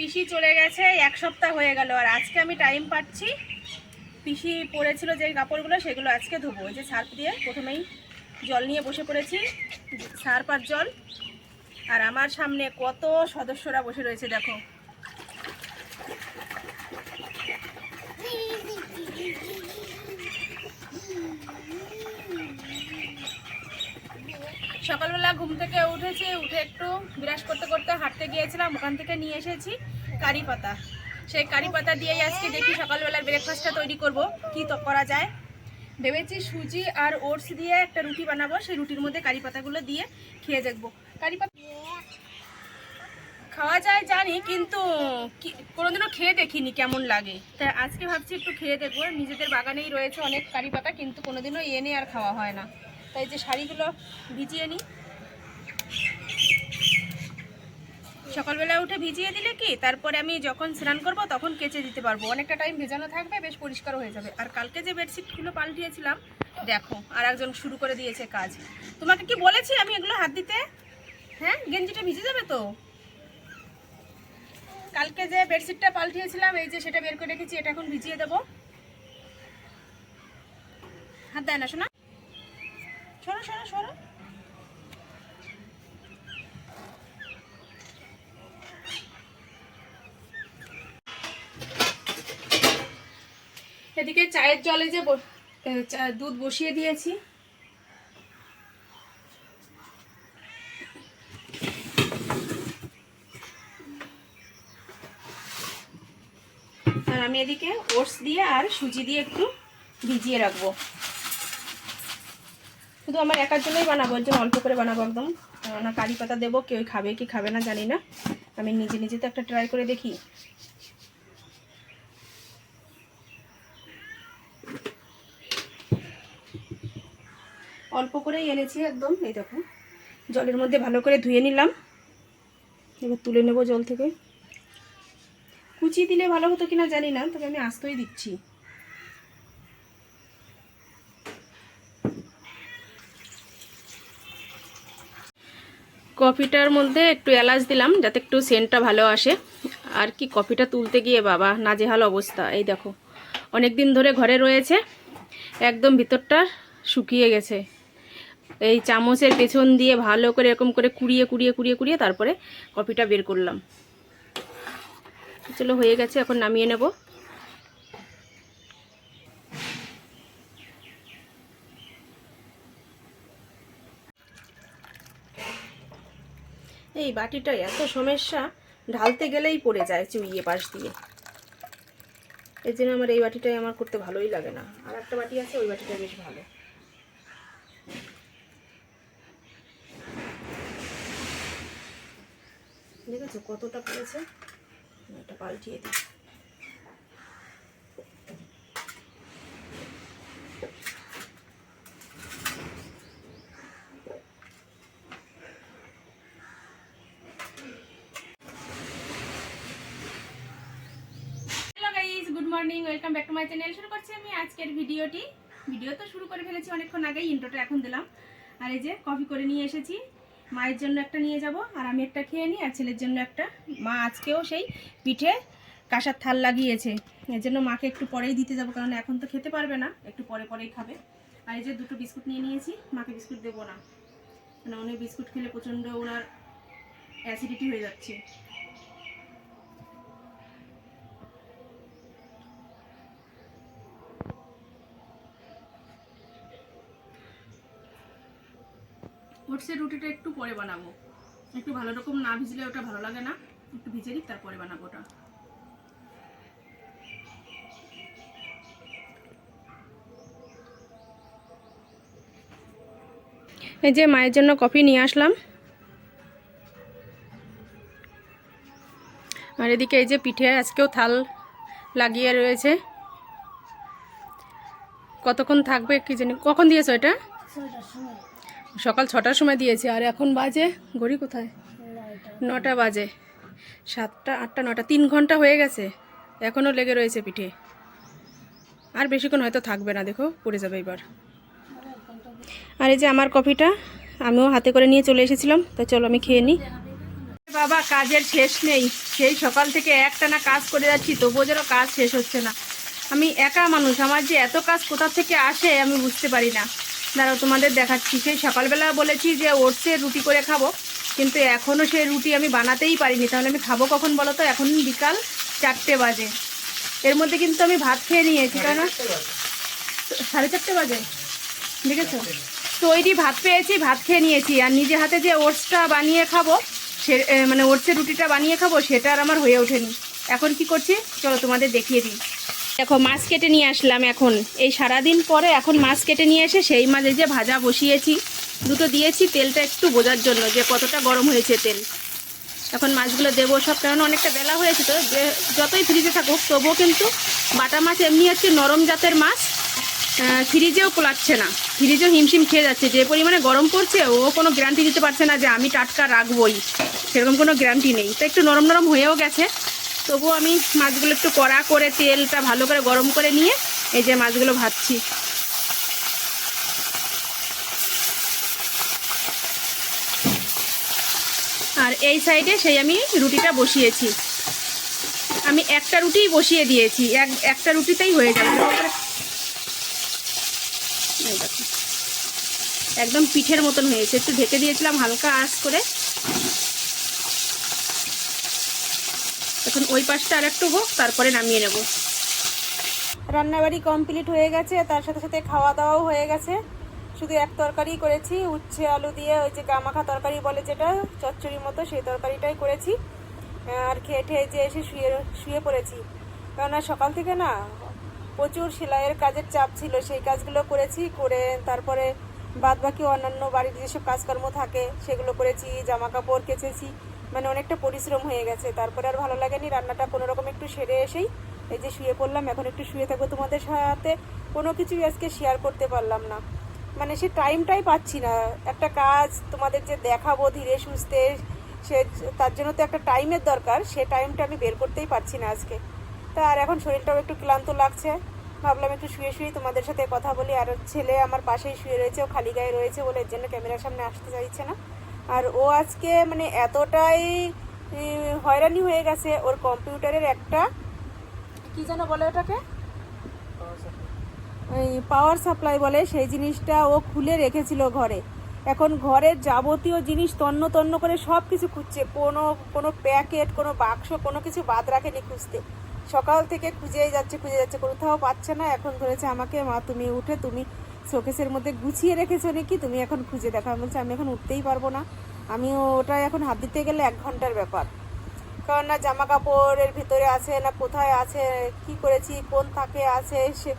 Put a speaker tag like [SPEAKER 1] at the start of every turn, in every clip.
[SPEAKER 1] পিসি চলে গেছে, এক সপ্তাহ হয়ে গেল আর আজকে আমি টাইম পাচ্ছি। পিসি পড়েছিল যে কাপড়গুলো, সেগুলো আজকে ধোবো। যে সার্ফ দিয়ে প্রথমেই জল নিয়ে বসে পড়েছি সার্ফ আর জল। আর আমার সামনে কত সদস্যরা বসে রয়েছে, দেখো। সকালবেলা ঘুম থেকে উঠেছি, উঠে একটু বিরাস করতে করতে হাঁটতে গিয়েছিলাম, ওখান থেকে নিয়ে এসেছি কারি পাতা। সেই কারি পাতা দিয়েই আজকে দেখি সকালবেলার ব্রেকফাস্টটা তৈরি করব, কি তো করা যায়। ভেবেছি সুজি আর ওটস দিয়ে একটা রুটি বানাবো, সেই রুটির মধ্যে কারি পাতাগুলো দিয়ে খেয়ে দেখব। কারি পাতা খাওয়া যায় জানি, কিন্তু কোনোদিনও খেয়ে দেখিনি কেমন লাগে। তাই আজকে ভাবছি একটু খেয়ে দেখব, নিজেদের বাগানেই রয়েছে অনেক কারি পাতা, কিন্তু কোনোদিনও এনে আর খাওয়া হয় না। তাই যে শাড়িগুলো ভিজিয়ে নিই। সকালবেলা উঠে ভিজিয়ে দিলে কি? তারপরে আমি যখন স্নান করব তখন কেচে দিতে পারব। অনেকটা টাইম ভেজানো থাকবে, বেশ পরিষ্কার হয়ে যাবে। আর কালকে যে বেডশিটগুলো পাল্টিয়েছিলাম, দেখো আর একজন শুরু করে দিয়েছে কাজ। তোমাকে কি বলেছি আমি এগুলো হাত দিতে? হ্যাঁ গেঞ্জিটা ভিজে যাবে তো? কালকে যে বেডশিটটা পাল্টিয়েছিলাম, এই যে সেটা বের করে রেখেছি, এটা এখন ভিজিয়ে দেবো। হাত দেয় না, শোনা? সরো সরো সরো। এদিকে চায়ের জলে যে দুধ বসিয়ে দিয়েছি। আর আমি এদিকে ওটস দিয়ে আর সুজি দিয়ে একটু ভিজিয়ে রাখব। শুধু আমার একার জন্যই বানাবো এর জন্য অল্প করে বানাবো একদম। কেননা কারি পাতা দেবো, কেউ খাবে কি খাবে না জানি না। আমি নিজে নিজে তো একটা ট্রাই করে দেখি। অল্প করেই এনেছি একদম, এই দেখো। জলের মধ্যে ভালো করে ধুয়ে নিলাম। এবার তুলে নেব জল থেকে। কুচি দিলে ভালো হতো কিনা জানি না, তবে আমি আস্তই দিচ্ছি। কফিটার মধ্যে একটু এলাচ দিলাম, যাতে একটু সেন্টটা ভালো আসে। আর কি কফিটা তুলতে গিয়ে বাবা, নাজেহাল অবস্থা। এই দেখো অনেক দিন ধরে ঘরে রয়েছে, একদম ভিতরটা শুকিয়ে গেছে। এই চামচের পেছন দিয়ে ভালো করে এরকম করে কুড়িয়ে কুড়িয়ে কুড়িয়ে কুড়িয়ে তারপরে কফিটা বের করলাম। চলো, হয়ে গেছে, এখন নামিয়ে নেব। এই বাটিটা এত সমস্যা, ঢালতে গেলেই পড়ে যায় চুইয়ে পাশ দিয়ে। এর জন্য আমার এই বাটিটাই আমার করতে ভালোই লাগে না। আর একটা বাটি আছে, ওই বাটিটা বেশ ভালো। দেখেছ কতটা পড়েছে এটা পাল্টিয়ে দিই। Morning welcome back to my channel শুরু করছি আমি আজকের ভিডিওটি। ভিডিও তো শুরু করে ফেলেছি অনেকক্ষণ আগেই ইন্ট্রোটা এখন দিলাম। আর এই যে কফি করে নিয়ে এসেছি। মায়ের জন্য একটা নিয়ে যাব, আর আমি একটা খেয়ে নিই, আর ছেলের জন্য একটা। মা আজকেও সেই পিঠে কাঁসার থাল লাগিয়েছে। এর জন্য মাকে একটু পরেই দিতে যাব, কারণ এখন তো খেতে পারবে না। একটু পরে পরেই খাবে। আর এই যে দুটো বিস্কুট নিয়ে নিয়েছি, মাকে বিস্কুট দেবো না। মানে উনি বিস্কুট খেলে প্রচণ্ড ওনার অ্যাসিডিটি হয়ে যাচ্ছে। ওটসের রুটিটা একটু পরে বানাবো। একটু ভালো রকম না ভিজলে ওটা ভালো লাগে না। একটু ভিজে নিই তারপরে বানাবো ওটা। এই যে মায়ের জন্য কফি নিয়ে আসলাম। আর এদিকে এই যে পিঠে আজকেও থাল লাগিয়ে রয়েছে। কতক্ষণ থাকবে কি জানি কখন দিয়েছ এটা? সকাল ছটার সময় দিয়েছি, আর এখন বাজে, ঘড়ি কোথায়? নটা বাজে। সাতটা, আটটা, নটা, তিন ঘণ্টা হয়ে গেছে, এখনও লেগে রয়েছে পিঠে। আর বেশিক্ষণ হয়তো থাকবে না, দেখো, পড়ে যাবে এবার। আর এই যে আমার কফিটা, আমিও হাতে করে নিয়ে চলে এসেছিলাম, তো চলো আমি খেয়ে নিই। বাবা, কাজের শেষ নেই, সেই সকাল থেকে একটানা কাজ করে যাচ্ছি, তবুও যেন কাজ শেষ হচ্ছে না। আমি একা মানুষ, আমার যে এত কাজ কোথা থেকে আসে আমি বুঝতে পারি না। দাঁড়াও তোমাদের দেখাচ্ছি। সেই সকালবেলা বলেছি যে ওটসের রুটি করে খাব কিন্তু এখনও সেই রুটি আমি বানাতেই পারিনি। তাহলে আমি খাব কখন বলো তো? এখন বিকাল চারটে বাজে। এর মধ্যে কিন্তু আমি ভাত খেয়ে নিয়েছি তাই না? সাড়ে চারটে বাজে। দেখেছ? তৈরি ভাত পেয়েছি ভাত খেয়ে নিয়েছি। আর নিজে হাতে যে ওটসটা বানিয়ে খাব সে মানে ওটসের রুটিটা বানিয়ে খাব সেটা আর আমার হয়ে ওঠেনি। এখন কি করছি? চলো তোমাদের দেখিয়ে দিই। দেখো, মাছ কেটে নিয়ে আসলাম এখন। এই সারাদিন পরে এখন মাছ কেটে নিয়ে এসে সেই মাঝে যে ভাজা বসিয়েছি, দুটো দিয়েছি, তেলটা একটু বোঝার জন্য যে কতটা গরম হয়েছে তেল। এখন মাছগুলো দেবো সব, কারণ অনেকটা বেলা হয়েছে তো, যে যতই ফ্রিজে থাকুক, তবুও কিন্তু বাটা মাছ এমনি হচ্ছে নরম জাতের মাছ ফ্রিজেও কোলাচ্ছে না। ফ্রিজেও হিমশিম খেয়ে যাচ্ছে। যে পরিমাণে গরম পড়ছে, ও কোনো গ্যারান্টি দিতে পারছে না যে আমি টাটকা রাখবই। সেরকম কোনো গ্যারান্টি নেই। তো একটু নরম নরম হয়েও গেছে। তবুও আমি মাছগুলো একটু কড়া করে তেলটা ভালো করে গরম করে নিয়ে এই যে মাছগুলো ভাজছি। আর এই সাইডে সেই আমি রুটিটা বসিয়েছি। আমি একটা রুটিই বসিয়ে দিয়েছি, এক, একটা রুটিতেই হয়ে যাবে। একদম পিঠের মতন হয়েছে, একটু ঢেকে দিয়েছিলাম হালকা আঁচ করে। এখন ওই পাশটা আর একটু হোক, তারপরে নামিয়ে নেব। রান্নাবাড়ি কমপ্লিট হয়ে গেছে, তার সাথে সাথে খাওয়া দাওয়াও হয়ে গেছে। শুধু এক তরকারি করেছি, উচ্ছে, আলু দিয়ে ওই যে গামাখা তরকারি বলে যেটা চচ্চড়ির মতো সেই তরকারিটাই করেছি। আর খেয়ে ঠেয়ে যে এসে শুয়ে শুয়ে পড়েছি। কেননা সকাল থেকে না প্রচুর সেলাইয়ের কাজের চাপ ছিল, সেই কাজগুলো করেছি, করে তারপরে বাদ বাকি অন্যান্য বাড়ির যেসব কাজকর্ম থাকে, সেগুলো করেছি জামা কাপড় কেচেছি মানে অনেকটা পরিশ্রম হয়ে গেছে। তারপরে আর ভালো লাগেনি, রান্নাটা কোনো রকম একটু সেরে এসেই এই যে শুয়ে পড়লাম, এখন একটু শুয়ে থাকব তোমাদের সাথে। কোনো কিছুই আজকে শেয়ার করতে পারলাম না। মানে সে টাইমটাই পাচ্ছি না। একটা কাজ তোমাদের যে দেখাবো ধীরে সুস্থে, সে তার জন্য তো একটা টাইমের দরকার। সে টাইমটা আমি বের করতেই পারছি না আজকে। তা আর এখন শরীরটাও একটু ক্লান্ত লাগছে। ভাবলাম একটু শুয়ে শুয়ে তোমাদের সাথে কথা বলি। আর ছেলে আমার পাশেই শুয়ে রয়েছে, ও খালি গায়ে রয়েছে বলে এর জন্য ক্যামেরার সামনে আসতে চাইছে না। আর ও আজকে মানে এতটাই হয়রানি হয়ে গেছে ওর কম্পিউটারের একটা, কি যেন বলে ওটাকে? পাওয়ার সাপ্লাই বলে, সেই জিনিসটা ও খুলে রেখেছিল ঘরে। এখন ঘরের যাবতীয় জিনিস তন্ন তন্ন করে সব কিছু খুঁজছে, কোনো কোনো প্যাকেট, কোনো বাক্স, কোনো কিছু বাদ রাখেনি খুঁজতে। সকাল থেকে খুঁজেই যাচ্ছে, খুঁজে যাচ্ছে, কোথাও পাচ্ছে না। এখন ধরেছে আমাকে, মা, তুমি উঠে, তুমি শোকেসের মধ্যে গুছিয়ে রেখেছো নাকি? তুমি এখন খুঁজে দেখো। আমি বলছি, আমি এখন উঠতেই পারব না। আমি ওটা এখন হাত দিতে গেলে এক ঘণ্টার ব্যাপার। কারণ না জামা কাপড়ের ভিতরে আছে, না কোথায় আছে, কি করেছি, কোন থাকে আছে, সে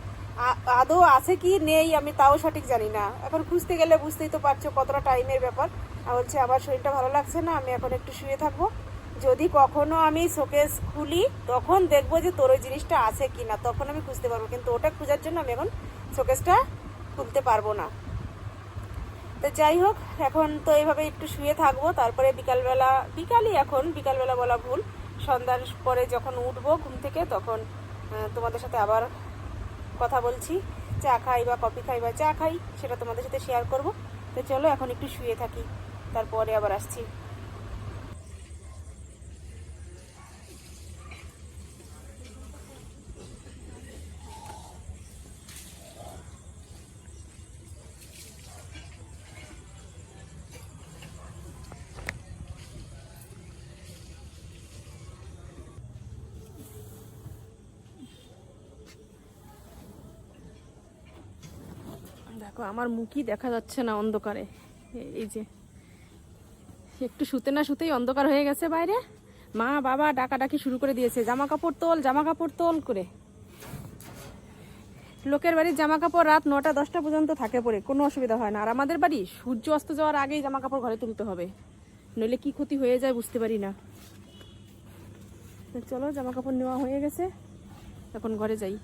[SPEAKER 1] আদৌ আছে কি, নেই, আমি তাও সঠিক জানি না। এখন খুঁজতে গেলে বুঝতেই তো পারছ কতটা টাইমের ব্যাপার। আর বলছে, আমার শরীরটা ভালো লাগছে না, আমি এখন একটু শুয়ে থাকব। যদি কখনো আমি শোকেস খুলি, তখন দেখব যে তোর ওই জিনিসটা আছে কি না তখন আমি খুঁজতে পারব। কিন্তু ওটা খোঁজার জন্য আমি এখন শোকেসটা খুলতে পারব না। তো যাই হোক, এখন তো এইভাবে একটু শুয়ে থাকব, তারপরে বিকালবেলা, বিকালই এখন, বিকালবেলা বলা ভুল, সন্ধ্যার পরে যখন উঠবো ঘুম থেকে তখন তোমাদের সাথে আবার কথা বলছি। চা খাই বা কফি খাই বা চা খাই, সেটা তোমাদের সাথে শেয়ার করব। তো চলো, এখন একটু শুয়ে থাকি, তারপরে আবার আসছি। দেখো, আমার মুখই দেখা যাচ্ছে না অন্ধকারে। এই যে, একটু শুতে না শুতেই অন্ধকার হয়ে গেছে বাইরে। মা, বাবা ডাকাডাকি শুরু করে দিয়েছে। জামা কাপড় তোল জামা কাপড় তোল করে। লোকের বাড়ির জামা কাপড় রাত নটা, দশটা পর্যন্ত থাকে পরে কোনো অসুবিধা হয় না। আর আমাদের বাড়ি, সূর্য অস্ত যাওয়ার আগেই জামা কাপড় ঘরে তুলতে হবে। নইলে কি ক্ষতি হয়ে যায় বুঝতে পারি না। চলো জামা কাপড় নেওয়া হয়ে গেছে। এখন ঘরে যাই।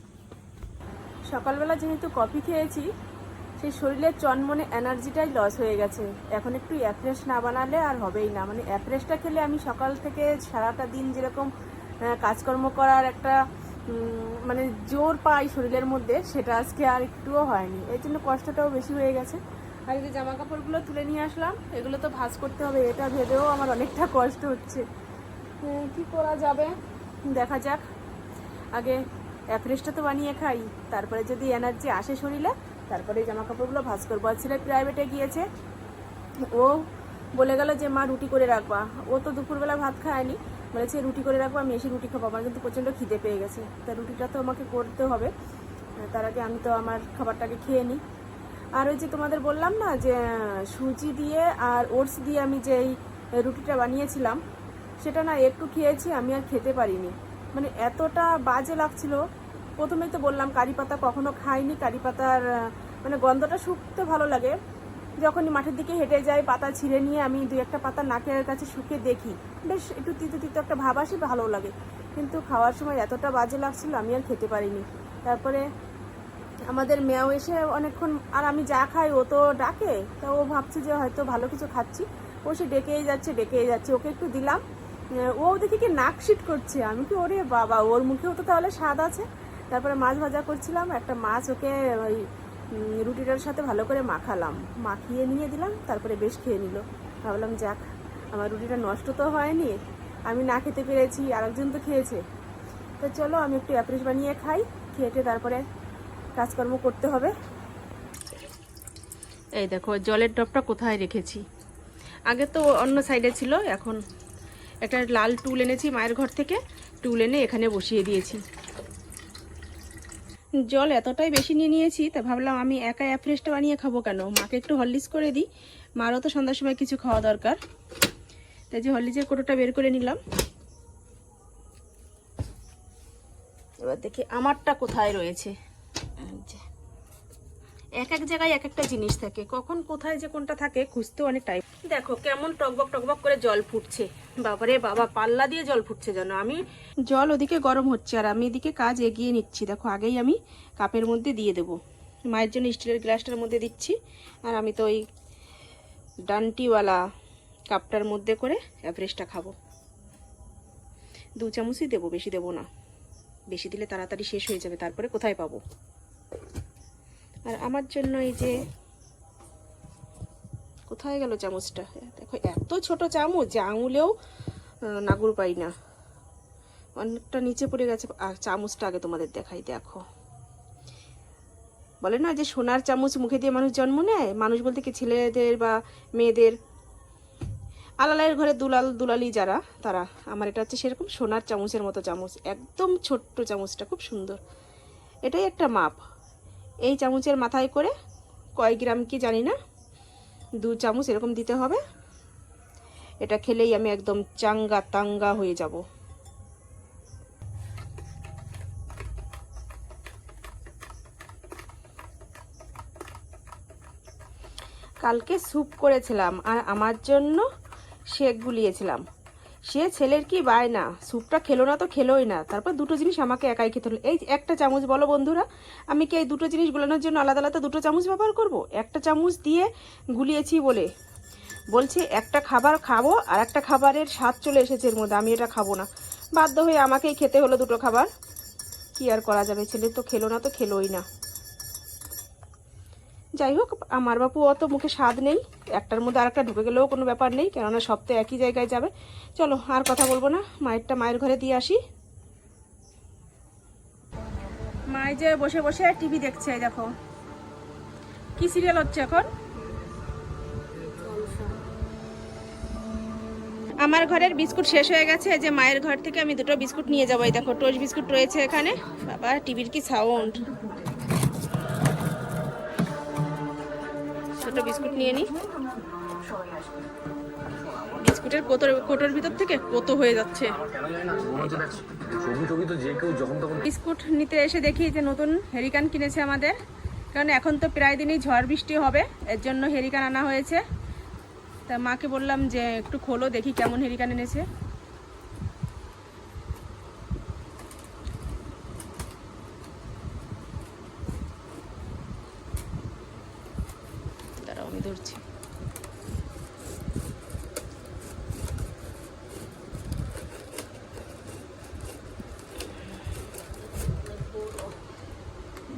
[SPEAKER 1] সকালবেলা যেহেতু কফি খেয়েছি সেই শরীরের চনমনে এনার্জিটাই লস হয়ে গেছে। এখন একটু অ্যাফ্রেশ না বানালে আর হবেই না। মানে অ্যাফ্রেশটা খেলে আমি সকাল থেকে সারাটা দিন যেরকম কাজকর্ম করার একটা মানে জোর পাই শরীরের মধ্যে সেটা আজকে আর একটুও হয়নি। এর জন্য কষ্টটাও বেশি হয়ে গেছে। আর যে জামা কাপড়গুলো তুলে নিয়ে আসলাম এগুলো তো ভাজ করতে হবে এটা ভেবেও আমার অনেকটা কষ্ট হচ্ছে। হ্যাঁ, কি করা যাবে? দেখা যাক। আগে অ্যাফ্রেশটা তো বানিয়ে খাই তারপরে যদি এনার্জি আসে শরীরে তারপরে জামা কাপড়গুলো ভাঁজ করব। আর ছেলে প্রাইভেটে গিয়েছে। ও বলে গেল যে, মা, রুটি করে রাখবা। ও তো দুপুরবেলা ভাত খায়নি। বলেছে, রুটি করে রাখব, আমি এসে রুটি খাব। আমার কিন্তু প্রচণ্ড খিদে পেয়ে গেছে। তা রুটিটা তো আমাকে করতে হবে। তার আগে আমি তো আমার খাবারটাকে খেয়ে নিই। আর ওই যে তোমাদের বললাম না যে, সুজি দিয়ে আর ওটস দিয়ে আমি যেই রুটিটা বানিয়েছিলাম, সেটা না একটু খেয়েছি, আমি আর খেতে পারিনি। মানে এতটা বাজে লাগছিল প্রথমেই তো বললাম, কারি পাতা কখনো খাইনি। কারি পাতার মানে গন্ধটা শুকতে ভালো লাগে। যখনই মাঠের দিকে হেঁটে যাই, পাতা ছিঁড়ে নিয়ে আমি দুই একটা পাতা নাকের কাছে শুকিয়ে দেখি। বেশ একটু তিতো তিতো একটা ভাব আসে ভালো লাগে। কিন্তু খাওয়ার সময় এতটা বাজে লাগছিল, আমি আর খেতে পারিনি। তারপরে আমাদের মেয়েও এসে অনেকক্ষণ, আর আমি যা খাই, ও তো ডাকে। তা ও ভাবছে যে হয়তো ভালো কিছু খাচ্ছি। ও সে ডেকেই যাচ্ছে ডেকেই যাচ্ছে। ওকে একটু দিলাম। ও দেখি কি নাক করছে। আমি কি, ওরে বাবা, ওর মুখেও তো তাহলে স্বাদ আছে। তারপরে মাছ ভাজা করছিলাম, একটা মাছ ওকে ওই রুটিটার সাথে ভালো করে মাখালাম। মাখিয়ে নিয়ে দিলাম, তারপরে বেশ খেয়ে নিল। ভাবলাম, যাক, আমার রুটিটা নষ্ট তো হয়নি, আমি না খেতে পেরেছি, আরেকজন তো খেয়েছে। তো চলো, আমি একটু অ্যাপ্রেস বানিয়ে খাই, খেয়ে তারপরে কাজকর্ম করতে হবে। এই দেখো, জলের ডবটা কোথায় রেখেছি? আগে তো অন্য সাইডে ছিল, এখন একটা লাল টুল এনেছি মায়ের ঘর থেকে, টুল এনে এখানে বসিয়ে দিয়েছি। জল এতটাই বেশি নিয়ে নিয়েছি, তা ভাবলাম আমি একা অ্যাফ্রেশটা বানিয়ে খাব কেন? মাকে একটু হরলিক্স করে দিই। মারও তো সন্ধ্যার সময় কিছু খাওয়া দরকার। তাই যে হরলিক্সের কোটোটা বের করে নিলাম। এবার দেখি আমারটা কোথায় রয়েছে। এক এক জায়গায় এক একটা জিনিস থাকে। কখন কোথায় যে কোনটা থাকে খুঁজতেও অনেক টাইম দেখো, কেমন টকবক টকবক করে জল ফুটছে। বাবারে বাবা, পাল্লা দিয়ে জল ফুটছে যেন। আমি জল ওদিকে গরম হচ্ছে আর আমি এদিকে কাজ এগিয়ে নিচ্ছি। দেখো, আগেই আমি কাপের মধ্যে দিয়ে দেবো। মায়ের জন্য স্টিলের গ্লাসটার মধ্যে দিচ্ছি। আর আমি তো ওই ডান্টিওয়ালা কাপটার মধ্যে করে অ্যাভারেজটা খাব। দু চামচই দেবো, বেশি দেবো না। বেশি দিলে তাড়াতাড়ি শেষ হয়ে যাবে, তারপরে কোথায় পাবো? আর আমার জন্য এই যে কোথায় গেল চামচটা? দেখো, এত ছোট চামচ যে আঙুলেও নাগুর পাই না। অনেকটা নিচে পড়ে গেছে, আর চামচটা আগে তোমাদের দেখাই, দেখো। বলে না যে সোনার চামচ মুখে দিয়ে মানুষ জন্ম নেয়? মানুষ বলতে কি ছেলেদের বা মেয়েদের? আলালের ঘরে দুলাল, দুলালি যারা, তারা। আমার এটা হচ্ছে সেরকম সোনার চামচের মতো চামচ। একদম ছোট্ট চামচটা, খুব সুন্দর। এটাই একটা মাপ। এই চামচের মাথায় করে কয় গ্রাম কি জানি না, দু চামচ এরকম দিতে হবে। এটা খেলেই আমি একদম চাঙ্গা তাঙ্গা হয়ে যাব। কালকে স্যুপ করেছিলাম আর আমার জন্য শেক গুলিয়েছিলাম। সে ছেলের কি বায় না? স্যুপটা খেলো না তো খেলোই না। তারপর দুটো জিনিস আমাকে একাই খেতে হলো। এই একটা চামচ বলো বন্ধুরা, আমি কি এই দুটো জিনিস গুলানোর জন্য আলাদা আলাদা দুটো চামচ ব্যবহার করব? একটা চামচ দিয়ে গুলিয়েছি বলে। বলছে, একটা খাবার খাব আর একটা খাবারের স্বাদ চলে এসেছে এর মধ্যে, আমি এটা খাব না। বাধ্য হয়ে আমাকেই খেতে হলো দুটো খাবার। কি আর করা যাবে? ছেলে তো খেলো না তো খেলোই না। যাই হোক, আমার বাপু অত মুখে স্বাদ নেই। একটার মধ্যে আরেকটা ঢুকে গেলেও কোনো ব্যাপার নেই, কেননা সব তো একই জায়গায় যাবে। চলো, আর কথা বলব না। মায়েরটা মায়ের ঘরে দিয়ে আসি। মায়ে যে বসে বসে টিভি দেখছে দেখো। কি সিরিয়াল হচ্ছে এখন? আমার ঘরের বিস্কুট শেষ হয়ে গেছে। যে মায়ের ঘর থেকে আমি দুটো বিস্কুট নিয়ে যাব দেখো টোস্ট বিস্কুট রয়েছে এখানে। বাবা, টিভির কি সাউন্ড ছোট বিস্কুট নিয়ে নিই। বিস্কুটের কোটোর কোটোর ভিতর থেকে কত হয়ে যাচ্ছে। বিস্কুট নিতে এসে দেখি যে নতুন হেরিকান কিনেছে আমাদের। কারণ এখন তো প্রায় দিনই ঝড় বৃষ্টি হবে, এর জন্য হেরিকান আনা হয়েছে। তা মাকে বললাম যে একটু খোলো, দেখি কেমন হেরিকান এনেছে দাঁড়াও আমি ধরছি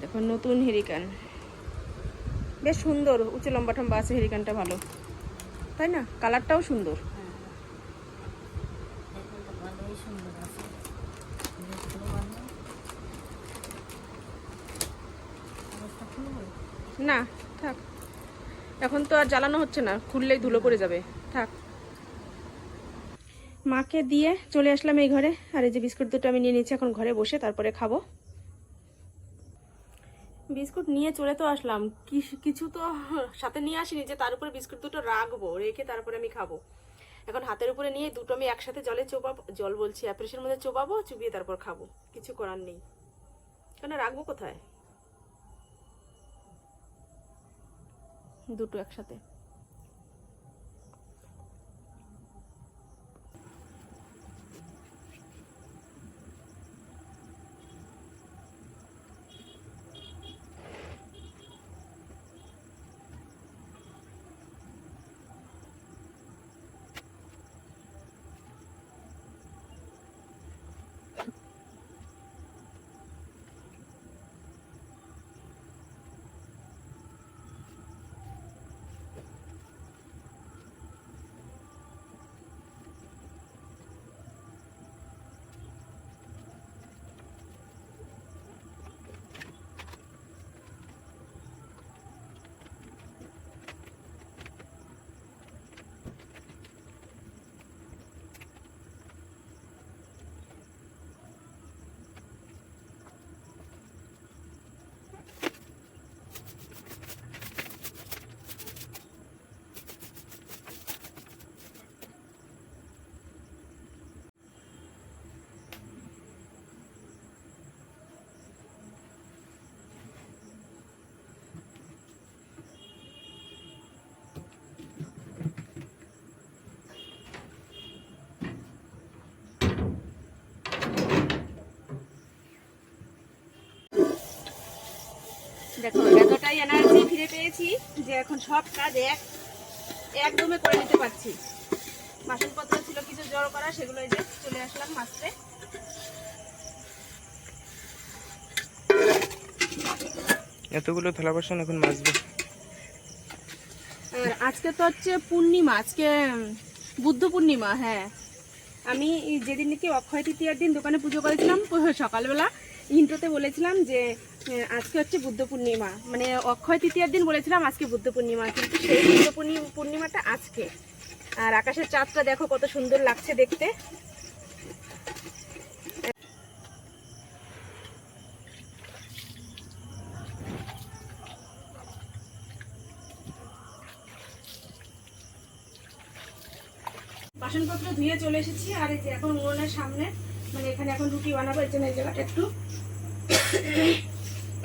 [SPEAKER 1] দেখো নতুন হেরিকান বেশ সুন্দর, উঁচু লম্বা টম্বা আছে হেরিকানটা ভালো। তাই না? কালারটাও সুন্দর। না, থাক। এখন তো আর জ্বালানো হচ্ছে না, খুললেই ধুলো পড়ে যাবে। থাক। মাকে দিয়ে চলে আসলাম এই ঘরে। আর এই যে বিস্কুট দুটো আমি নিয়ে নিচ্ছি এখন ঘরে বসে তারপরে খাব। বিস্কুট নিয়ে চলে তো আসলাম। কিছু তো সাথে নিয়ে আসিনি যে তার উপরে বিস্কুট দুটো রাখব, রেখে তারপরে আমি খাব। এখন হাতের উপরে নিয়ে দুটো আমি একসাথে জলে চোপাবো জল বলছি অ্যাপ্রেসের মধ্যে চোপাবো চুবিয়ে তারপর খাব। কিছু করার নেই। কেন, রাখব কোথায়? দুটো একসাথে। দেখো এতটাই এনার্জি ফিরে পেয়েছি যে এখন সব কাজ এক একদমে করে নিতে পারছি। বাসনপত্র ছিল কিছু জড়ো করা সেগুলো যে চলে আসলাম মাত্রে
[SPEAKER 2] এতগুলো থালা বাসন এখন মাজবে।
[SPEAKER 1] আর আজকে তো হচ্ছে পূর্ণিমা আজকে বুদ্ধ পূর্ণিমা হ্যাঁ। আমি যেদিন নাকি অক্ষয় তৃতীয়ার দিন দোকানে পুজো করেছিলাম সকালবেলা ইন্ট্রোতে বলেছিলাম যে আজকে হচ্ছে বুদ্ধ পূর্ণিমা। মানে অক্ষয় তৃতীয়ার দিন বলেছিলাম আজকে বুদ্ধ পূর্ণিমা, কিন্তু সেই বুদ্ধ পূর্ণি- পূর্ণিমাটা আজকে। আর আকাশের চাঁদটা দেখো কত সুন্দর লাগছে দেখতে। বাসনপত্র ধুয়ে চলে এসেছি, আর এই যে এখন উনুনের সামনে মানে এখানে এখন রুটি বানাবো এর জন্য এই জায়গাটা একটু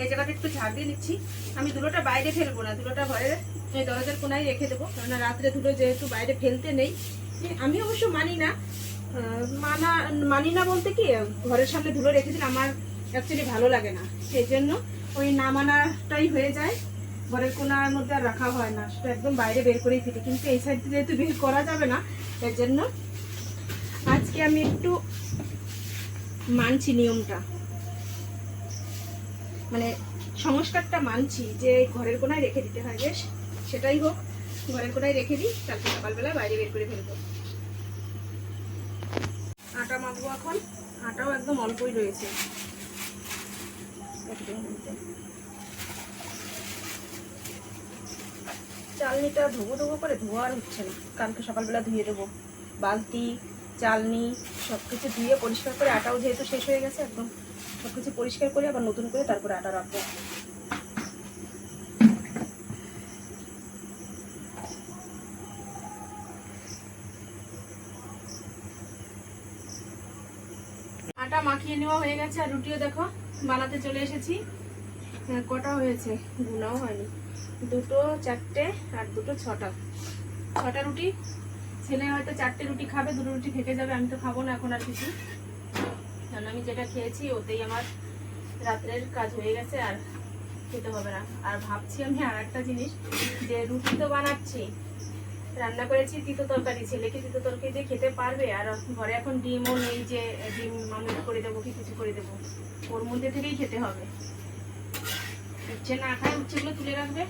[SPEAKER 1] এই জায়গাটা একটু ঝাড় দিয়ে নিচ্ছি। আমি ধুলোটা বাইরে ফেলব না, ধুলোটা ঘরে এই দরজার কোনায় রেখে দেবো, কেননা রাত্রে ধুলো যেহেতু বাইরে ফেলতে নেই। আমি অবশ্য মানি না মানা, মানি না বলতে কি, ঘরের সামনে ধুলো রেখে দিলে আমার অ্যাকচুয়ালি ভালো লাগে না। সেই জন্য ওই না মানাটাই হয়ে যায়। ঘরের কোনার মধ্যে আর রাখা হয় না, সেটা একদম বাইরে বের করেই ফেলি। কিন্তু এই সাইড যেহেতু বের করা যাবে না, এর জন্য আজকে আমি একটু মানছি নিয়মটা। মানে সংস্কারটা মানছি যে ঘরের কোনায় রেখে দিতে হয়, বেশ? সেটাই হোক, ঘরের কোনায় রেখে দিই, কালকে সকালবেলা বাইরে বের করে ফেলব। আটা মাখবো এখন, আটাও একদম অল্পই রয়েছে। চালনিটা ধোবো ধোবো করে ধোয়া আর হচ্ছে না। কালকে সকালবেলা ধুয়ে দেবো। বালতি, চালনি সব কিছু ধুয়ে পরিষ্কার করে আটাও যেহেতু শেষ হয়ে গেছে, একদম সব কিছু পরিষ্কার করে আবার নতুন করে তারপরে আটা রাখব। আটা মাখিয়ে নেওয়া হয়ে গেছে আর রুটিও দেখো বানাতে চলে এসেছি। হ্যাঁ, কটা হয়েছে? গুনাও হয়নি। দুটো চারটে আর দুটো ছটা। ছটা রুটি? ছেলে হয়তো চারটে রুটি খাবে দুটো রুটি থেকে যাবে আমি তো খাব না এখন আর কিছু। আমি যেটা খেয়েছি ওতেই আমার রাত্রের কাজ হয়ে গেছে আর খেতে হবে না। আর ভাবছি আমি আর একটা জিনিস, যে রুটি তো বানাচ্ছি, রান্না করেছি তিতো তরকারি, ছেলেকে তিতো তরকারি দিয়ে খেতে পারবে? আর ঘরে এখন ডিমও নেই যে, ডিম মামলেট করে দেবো কি কিছু করে দেবো? ওর মধ্যে থেকেই খেতে হবে। উচ্ছে না খায়, উচ্ছেগুলো তুলে রাখবে।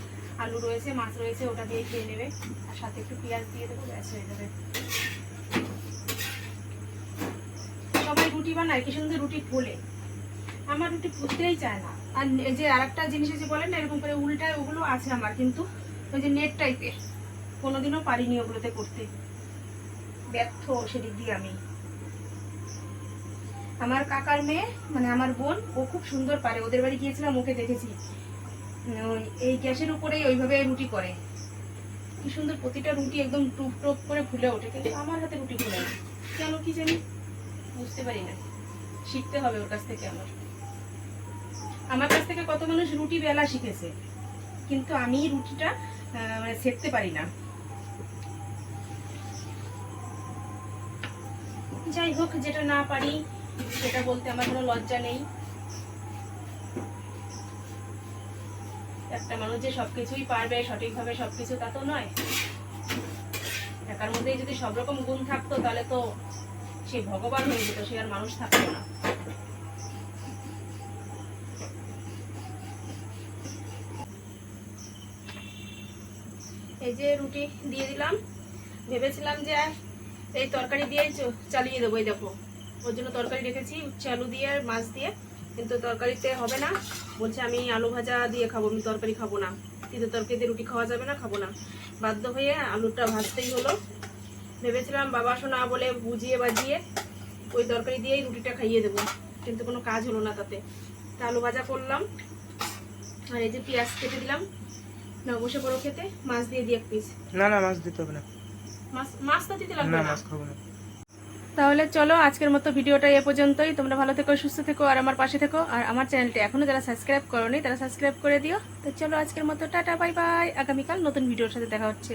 [SPEAKER 1] আলু রয়েছে, মাছ রয়েছে, ওটা দিয়ে খেয়ে নেবে। আর সাথে একটু পেঁয়াজ দিয়ে দেবো, ব্যাস হয়ে যাবে। রুটি বানায়, কি সুন্দর রুটি ফোলে। আমার রুটি ফুলতেই চায় না। আর যে আরেকটা জিনিস যে বলেন না, এরকম করে উল্টায় ওগুলো আছে আমার, কিন্তু ওই যে নেট টাইপের কোনোদিনও পারিনি ওগুলোতে করতে। ব্যর্থ সেদিক দিয়ে আমি। আমার কাকার মেয়ে মানে আমার বোন, ও খুব সুন্দর পারে। ওদের বাড়ি গিয়েছিলাম, ওকে দেখেছি। এই গ্যাসের উপরেই ওইভাবে রুটি করে। কি সুন্দর প্রতিটা রুটি একদম টুপ টুপ করে ফুলে ওঠে, কিন্তু আমার হাতে রুটি ফুলে কেন কি জানি? বুঝতে পারি না। শিখতে হবে ওর কাছ থেকে আমার। আমার কাছ থেকে কত মানুষ রুটি বেলা শিখেছে, কিন্তু আমি রুটিটা মানে সেকতে পারি না। যাই হোক, যেটা না পারি, সেটা বলতে আমার কোনো লজ্জা নেই। একটা মানুষ যে সবকিছুই পারবে, সঠিকভাবে সবকিছু তা তো নয়। একার মধ্যেই যদি সব রকম গুণ থাকতো, তাহলে তো সে ভগবান হয়ে যেত, সে আর মানুষ থাকতো না। এই যে রুটি দিয়ে দিলাম। ভেবেছিলাম যে এই তরকারি দিয়ে চালিয়ে দেবো, এই দেখো। ওর জন্য তরকারি রেখেছি, উচ্ছে আলু দিয়ে আর মাছ দিয়ে। কিন্তু তরকারিতে হবে না। বলছে আমি আলু ভাজা দিয়ে খাব, আমি তরকারি খাব না। কিন্তু তরকারিতে রুটি খাওয়া যাবে না, খাব না। বাধ্য হয়ে আলুটা ভাজতেই হলো। ভেবেছিলাম বাবা শোনা বলে বুঝিয়ে বাজিয়ে ওই তরকারি দিয়েই রুটিটা খাইয়ে দেবো। কিন্তু কোনো কাজ হলো না তাতে। তা আলু ভাজা করলাম। আর এই যে পেঁয়াজ কেটে দিলাম। না বসে পড়ো খেতে। মাছ দিয়ে দিয়ে এক পিস
[SPEAKER 2] না না মাছ দিতে হবে না।
[SPEAKER 1] মাছ মাছ তো দিতে লাগবে
[SPEAKER 2] না
[SPEAKER 1] না?
[SPEAKER 2] মাছ খাব না।
[SPEAKER 1] তাহলে চলো আজকের মতো ভিডিওটা এ পর্যন্তই। তোমরা ভালো থেকো সুস্থ থেকো আর আমার পাশে থেকো। আর আমার চ্যানেলটি এখনও যারা সাবস্ক্রাইব করোনি তারা সাবস্ক্রাইব করে দিও। তো চলো আজকের মতো টাটা বাই বাই। আগামীকাল নতুন ভিডিওর সাথে দেখা হচ্ছে।